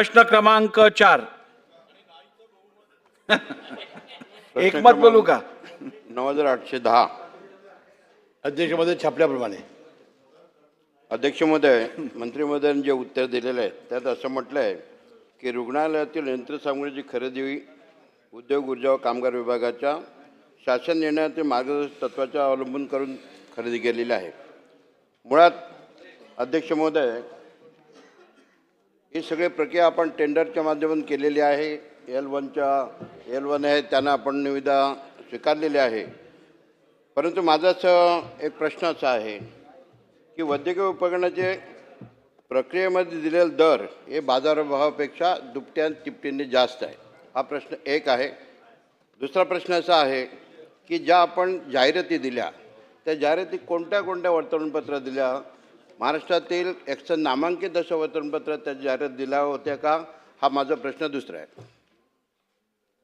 प्रश्न क्रमांक चार. एक प्रश्न मत बोलू का? नऊ हजार आठशे दहा. अध्यक्षमध्ये छापल्याप्रमाणे. अध्यक्ष महोदय मंत्री महोदयांनी जे उत्तर दिलेलं आहे त्यात असं म्हटलं आहे की रुग्णालयातील यंत्रसामुग्रीची खरेदी उद्योग ऊर्जा व कामगार विभागाच्या शासन निर्णयातील मार्गदर्शक तत्वाच्या अवलंबून करून खरेदी केलेली आहे. मुळात अध्यक्ष महोदय ही सगळी प्रक्रिया आपण टेंडरच्या माध्यमातून केलेली आहे. एल वनच्या एल वन आहे त्यांना आपण निविदा स्वीकारलेली आहे. परंतु माझाच एक प्रश्न असा आहे की वैद्यकीय उपकरणाचे प्रक्रियेमध्ये दिलेला दर हे बाजारभावापेक्षा दुपट्या तिपटीने जास्त आहे. हा प्रश्न एक आहे. दुसरा प्रश्न असा आहे की ज्या आपण जाहिराती दिल्या त्या जाहिराती कोणत्या कोणत्या वर्तमानपत्रात दिल्या महाराष्ट्रातील एकशे नामांकित अशा वर्तमानपत्रात त्या जाहिरात दिल्या होत्या का? हा माझा प्रश्न दुसरा आहे.